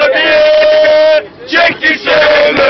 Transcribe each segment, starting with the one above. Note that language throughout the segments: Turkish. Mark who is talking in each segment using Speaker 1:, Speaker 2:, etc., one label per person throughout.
Speaker 1: Mustafa çekti şöyle.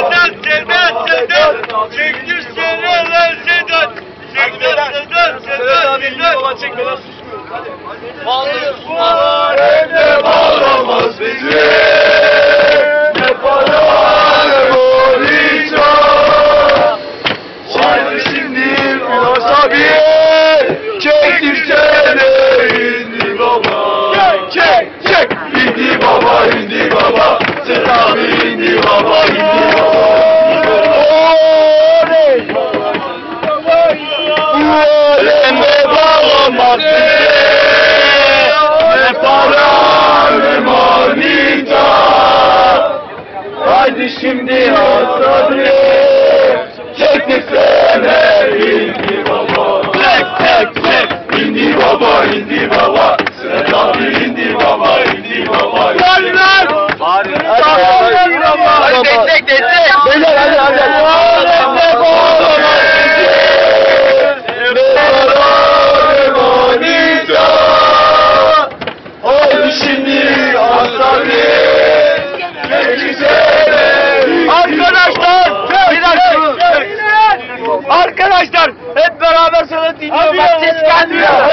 Speaker 1: abiye çektirsene hindi baba. Çek çek çek. Hindi baba hindi baba. Sen abi hindi baba hindi baba. Oley!
Speaker 2: Oley! Oley! Oley! Oley!